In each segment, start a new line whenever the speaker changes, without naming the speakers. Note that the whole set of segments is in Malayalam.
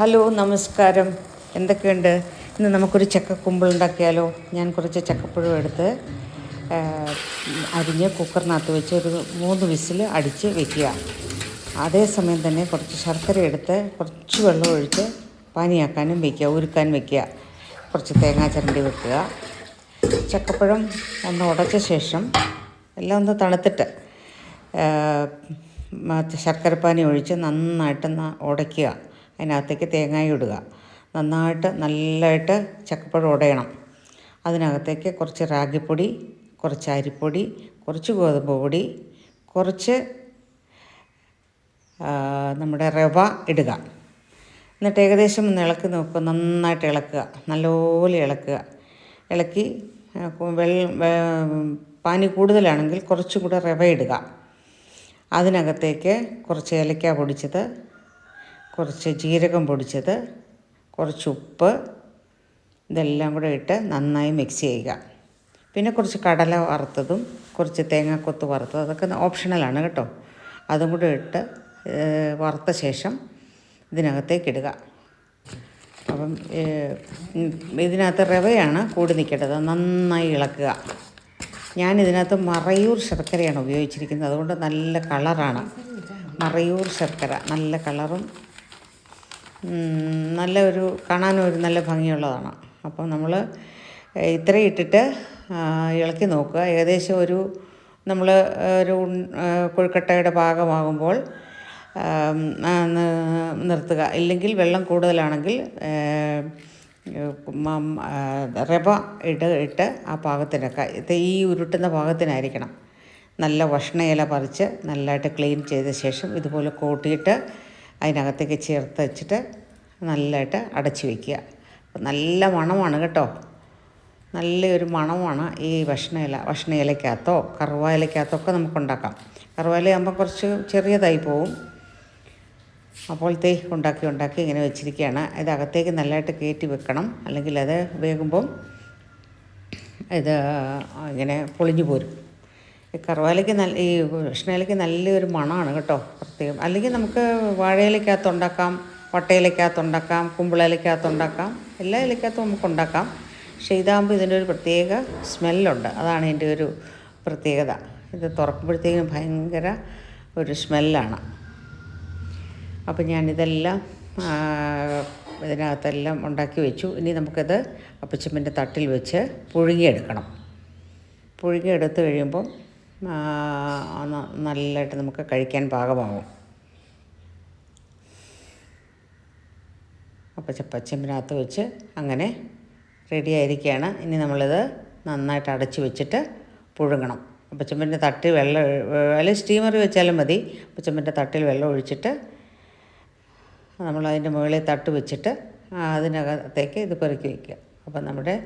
ഹലോ നമസ്കാരം. എന്തൊക്കെയുണ്ട്? ഇന്ന് നമുക്കൊരു ചക്കക്കുമ്പിൾ ഉണ്ടാക്കിയാലോ? ഞാൻ കുറച്ച് ചക്കപ്പഴം എടുത്ത് അരിഞ്ഞ് കുക്കറിനകത്ത് വെച്ച് ഒരു മൂന്ന് വിസിൽ അടിച്ച് വെക്കുക. അതേസമയം തന്നെ കുറച്ച് ശർക്കര എടുത്ത് കുറച്ച് വെള്ളം ഒഴിച്ച് പാനിയാക്കാനും വെക്കുക ഉരുക്കാൻ വെക്കുക. കുറച്ച് തേങ്ങാ ചിരണ്ടി വെക്കുക. ചക്കപ്പഴം ഒന്ന് ഉടച്ച ശേഷം എല്ലാം ഒന്ന് തണുത്തിട്ട് ശർക്കരപ്പാനി ഒഴിച്ച് നന്നായിട്ട് ഉടയ്ക്കുക. അതിനകത്തേക്ക് തേങ്ങായും ഇടുക. നന്നായിട്ട് നല്ലതായിട്ട് ചക്കപ്പഴം ഉടയണം. അതിനകത്തേക്ക് കുറച്ച് റാഗിപ്പൊടി കുറച്ച് അരിപ്പൊടി കുറച്ച് ഗോതമ്പ് പൊടി കുറച്ച് നമ്മുടെ റവ ഇടുക. എന്നിട്ട് ഏകദേശം ഒന്ന് ഇളക്കി നോക്കുക. നന്നായിട്ട് ഇളക്കുക. നല്ലപോലെ ഇളക്കുക. ഇളക്കി വെള്ളം പാനി കൂടുതലാണെങ്കിൽ കുറച്ചും കൂടെ റവ ഇടുക. അതിനകത്തേക്ക് കുറച്ച് ഏലക്ക പൊടിച്ചത് കുറച്ച് ജീരകം പൊടിച്ചത് കുറച്ച് ഉപ്പ് ഇതെല്ലാം കൂടെ ഇട്ട് നന്നായി മിക്സ് ചെയ്യുക. പിന്നെ കുറച്ച് കടല വറുത്തതും കുറച്ച് തേങ്ങാക്കൊത്ത് വറുത്തതും അതൊക്കെ ഓപ്ഷണലാണ് കേട്ടോ. അതും കൂടെ ഇട്ട് വറുത്ത ശേഷം ഇതിനകത്തേക്ക് ഇടുക. അപ്പം ഇതിനകത്ത് റവയാണ് കൂടി നിൽക്കേണ്ടത്. നന്നായി ഇളക്കുക. ഞാൻ ഇതിനകത്ത് മറയൂർ ശർക്കരയാണ് ഉപയോഗിച്ചിരിക്കുന്നത്. അതുകൊണ്ട് നല്ല കളറാണ് മറയൂർ ശർക്കര നല്ല കളറും നല്ല ഒരു കാണാനും ഒരു നല്ല ഭംഗിയുള്ളതാണ്. അപ്പം നമ്മൾ ഇത്രയും ഇട്ടിട്ട് ഇളക്കി നോക്കുക. ഏകദേശം ഒരു നമ്മൾ ഒരു കൊഴുക്കട്ടയുടെ ആ, നിർത്തുക. ഇല്ലെങ്കിൽ വെള്ളം കൂടുതലാണെങ്കിൽ റവ ഇട്ട് ഇട്ട് ആ പാകത്തിനൊക്കെ ഇത് ഈ ഉരുട്ടുന്ന പാകത്തിനായിരിക്കണം. നല്ല ഭക്ഷണ ഇല പറിച്ച് നല്ലതായിട്ട് ക്ലീൻ ചെയ്ത ശേഷം ഇതുപോലെ കൂട്ടിയിട്ട് അതിനകത്തേക്ക് ചേർത്ത് വെച്ചിട്ട് നല്ലതായിട്ട് അടച്ചു വയ്ക്കുക നല്ല മണമാണ് കേട്ടോ. നല്ലൊരു മണമാണ് ഈ ഭക്ഷണ ഇല ഭക്ഷണ ഇലക്കകത്തോ കറുവ ഒക്കെ നമുക്ക് ഉണ്ടാക്കാം കറുവ ഇലയാകുമ്പോൾ കുറച്ച് ചെറിയതായി പോവും. അപ്പോൾ തേ ഉണ്ടാക്കി ഉണ്ടാക്കി ഇങ്ങനെ വെച്ചിരിക്കുകയാണ്. ഇത് അകത്തേക്ക് നല്ലതായിട്ട് കയറ്റി വെക്കണം. അല്ലെങ്കിൽ അത് വേകുമ്പം ഇത് ഇങ്ങനെ പൊളിഞ്ഞു പോരും. കറുവാലയ്ക്ക് നല്ല ഈ കൃഷ്ണയിലയ്ക്ക് നല്ലൊരു മണമാണ് കേട്ടോ പ്രത്യേകം. അല്ലെങ്കിൽ നമുക്ക് വാഴയിലക്കകത്ത് ഉണ്ടാക്കാം വട്ടയിലക്കകത്ത് ഉണ്ടാക്കാം കുമ്പിളിലക്കകത്ത് ഉണ്ടാക്കാം എല്ലാ ഇലക്കകത്തും നമുക്ക് ഉണ്ടാക്കാം. പക്ഷേ ഇതാകുമ്പോൾ ഇതിന്റെ ഒരു പ്രത്യേക സ്മെല്ലുണ്ട്. അതാണ് ഇതിന്റെ ഒരു പ്രത്യേകത. ഇത് തുറക്കുമ്പോഴത്തേക്കും ഭയങ്കര ഒരു സ്മെല്ലാണ്. അപ്പം ഞാനിതെല്ലാം ഇതിനകത്തെല്ലാം ഉണ്ടാക്കി വെച്ചു. ഇനി നമുക്കത് അപ്പച്ചമ്മന്റെ തട്ടിൽ വെച്ച് പുഴുങ്ങിയെടുക്കണം. പുഴുങ്ങിയെടുത്ത് കഴിയുമ്പം നല്ലതായിട്ട് നമുക്ക് കഴിക്കാൻ പാകമാകും അപ്പം ചപ്പച്ചമ്പിനകത്ത് വെച്ച് അങ്ങനെ റെഡി ആയിരിക്കുകയാണ് ഇനി നമ്മളിത് നന്നായിട്ട് അടച്ച് വെച്ചിട്ട് പുഴുങ്ങണം. അപ്പച്ചമ്പിന്റെ തട്ടിൽ വെള്ളം അല്ലെങ്കിൽ സ്റ്റീമർ വെച്ചാലും മതി. അപ്പച്ചമ്പിന്റെ തട്ടിൽ വെള്ളം ഒഴിച്ചിട്ട് നമ്മൾ അതിന്റെ മുകളിൽ തട്ട് വെച്ചിട്ട് അതിനകത്തേക്ക് ഇത് പെറുക്കി വയ്ക്കുക അപ്പം നമ്മുടെ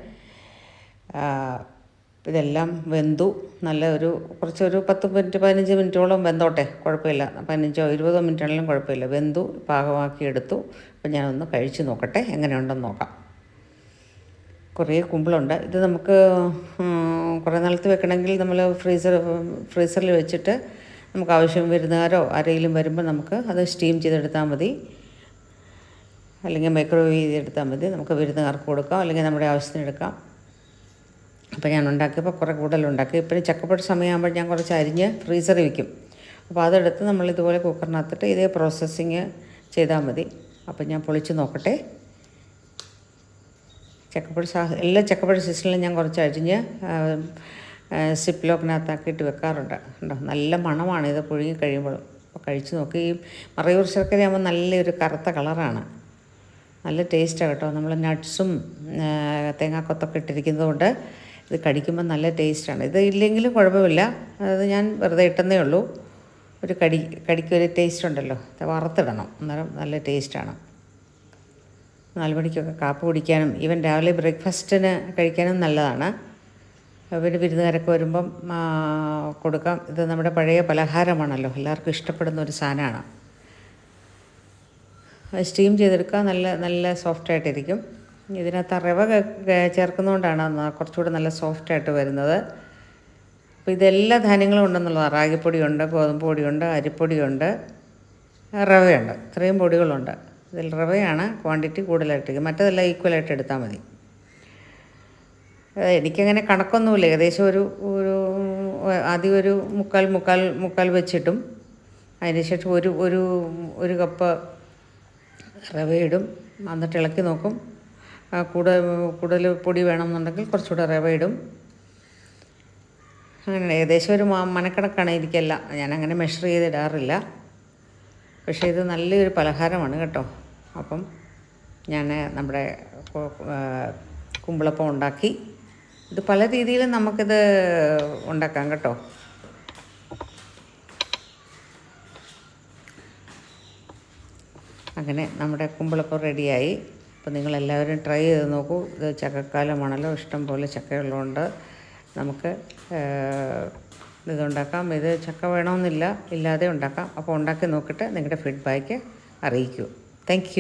ഇതെല്ലാം വെന്തു. നല്ല ഒരു കുറച്ചൊരു പത്ത് മിനിറ്റ് പതിനഞ്ച് മിനിറ്റോളം വെന്തോട്ടെ. കുഴപ്പമില്ല. പതിനഞ്ചോ ഇരുപതോ മിനിറ്റാണെങ്കിലും കുഴപ്പമില്ല. വെന്തു പാകമാക്കി എടുത്തു. അപ്പം ഞാനൊന്ന് കഴിച്ച് നോക്കട്ടെ. എങ്ങനെയുണ്ടെന്ന് നോക്കാം. കുറേ കുമ്പിളുണ്ട്. ഇത് നമുക്ക് കുറേ നാളത്ത് വെക്കണമെങ്കിൽ നമ്മൾ ഫ്രീസർ ഫ്രീസറിൽ വെച്ചിട്ട് നമുക്ക് ആവശ്യം വരുന്നവരോ ആരെങ്കിലും വരുമ്പോൾ നമുക്ക് അത് സ്റ്റീം ചെയ്തെടുത്താൽ മതി. അല്ലെങ്കിൽ മൈക്രോവേവ് ചെയ്തെടുത്താൽ മതി. നമുക്ക് വിരുന്നുകാർക്ക് കൊടുക്കാം. അല്ലെങ്കിൽ നമ്മുടെ ആവശ്യത്തിന് എടുക്കാം അപ്പോൾ ഞാൻ ഉണ്ടാക്കിയപ്പോൾ കുറേ കൂടുതലുണ്ടാക്കി ഇപ്പോഴും ചക്കപ്പഴ സമയമാകുമ്പോൾ ഞാൻ കുറച്ച് അരിഞ്ഞ് ഫ്രീസറിൽ വയ്ക്കും അപ്പോൾ അതെടുത്ത് നമ്മൾ ഇതുപോലെ കുക്കറിനകത്തിട്ട് ഇതേ പ്രോസസ്സിങ് ചെയ്താൽ മതി. അപ്പോൾ ഞാൻ പൊളിച്ച് നോക്കട്ടെ. ചക്കപ്പഴ സാ എല്ലാ ചക്കപ്പഴ സീസണിലും ഞാൻ കുറച്ച് അരിഞ്ഞ് സിപ്പ് ലോക്കിനകത്താക്കിയിട്ട് വെക്കാറുണ്ട്. ഉണ്ടോ നല്ല മണമാണ് ഇത് പുഴുങ്ങി കഴിയുമ്പോഴും. അപ്പോൾ കഴിച്ച് നോക്കി. ഈ മറയൂർ ശർക്കരയാകുമ്പോൾ നല്ലൊരു കറുത്ത കളറാണ്. നല്ല ടേസ്റ്റാണ് കേട്ടോ. നമ്മൾ നട്ട്സും തേങ്ങാക്കൊത്തൊക്കെ ഇട്ടിരിക്കുന്നത് കൊണ്ട് ഇത് കടിക്കുമ്പോൾ നല്ല ടേസ്റ്റാണ്. ഇത് ഇല്ലെങ്കിലും കുഴപ്പമില്ല. അത് ഞാൻ വെറുതെ ഇട്ടെന്നേ ഉള്ളൂ. ഒരു കടി കടിക്കൊരു ടേസ്റ്റ് ഉണ്ടല്ലോ അത് വറുത്തിടണം. അന്നേരം നല്ല ടേസ്റ്റാണ്. നാല് മണിക്കൊക്കെ കാപ്പ് കുടിക്കാനും ഈവൻ രാവിലെ ബ്രേക്ക്ഫാസ്റ്റിന് കഴിക്കാനും നല്ലതാണ്. പിന്നെ വിരുന്നുകാരൊക്കെ വരുമ്പം കൊടുക്കാം. ഇത് നമ്മുടെ പഴയ പലഹാരമാണല്ലോ. എല്ലാവർക്കും ഇഷ്ടപ്പെടുന്ന ഒരു സാധനമാണ്. സ്റ്റീം ചെയ്തെടുക്കുക നല്ല നല്ല സോഫ്റ്റായിട്ടിരിക്കും ഇതിനകത്ത് റവ ചേർക്കുന്നതുകൊണ്ടാണ് കുറച്ചുകൂടെ നല്ല സോഫ്റ്റായിട്ട് വരുന്നത്. അപ്പോൾ ഇതെല്ലാ ധാന്യങ്ങളും ഉണ്ടെന്നുള്ളതാണ് റാഗിപ്പൊടിയുണ്ട് ഗോതമ്പ് പൊടിയുണ്ട് അരിപ്പൊടിയുണ്ട് റവയുണ്ട്. ഇത്രയും പൊടികളുണ്ട്. ഇതിൽ റവയാണ് ക്വാണ്ടിറ്റി കൂടുതലായിട്ട് മറ്റതെല്ലാം ഈക്വലായിട്ട് എടുത്താൽ മതി. എനിക്കങ്ങനെ കണക്കൊന്നുമില്ല. ഏകദേശം ഒരു ഒരു ആദ്യം ഒരു മുക്കാൽ മുക്കാൽ മുക്കാൽ വെച്ചിട്ടും അതിന് ശേഷം ഒരു ഒരു ഒരു കപ്പ് റവ ഇടും എന്നിട്ട് ഇളക്കി നോക്കും. കൂടുതൽ കൂടുതൽ പൊടി വേണമെന്നുണ്ടെങ്കിൽ കുറച്ചുകൂടെ റവ ഇടും. അങ്ങനെ ഏകദേശം ഒരു മനക്കണക്കാണ് ഇരിക്കല്ല ഞാനങ്ങനെ മെഷർ ചെയ്തിടാറില്ല. പക്ഷേ ഇത് നല്ലൊരു പലഹാരമാണ് കേട്ടോ. അപ്പം ഞാൻ നമ്മുടെ കുമ്പിളപ്പം ഉണ്ടാക്കി. ഇത് പല രീതിയിലും നമുക്കിത് ഉണ്ടാക്കാം കേട്ടോ. അങ്ങനെ നമ്മുടെ കുമ്പിളപ്പം റെഡിയായി അപ്പോൾ നിങ്ങളെല്ലാവരും ട്രൈ ചെയ്ത് നോക്കൂ. ഇത് ചക്കക്കാലമാണല്ലോ. ഇഷ്ടം പോലെ ചക്കയുള്ളതുകൊണ്ട് നമുക്ക് ഇതുണ്ടാക്കാം ഇത് ചക്ക വേണമെന്നില്ല ഇല്ലാതെ ഉണ്ടാക്കാം. അപ്പോൾ ഉണ്ടാക്കി നോക്കിയിട്ട് നിങ്ങളുടെ ഫീഡ്ബാക്ക് അറിയിക്കൂ. താങ്ക്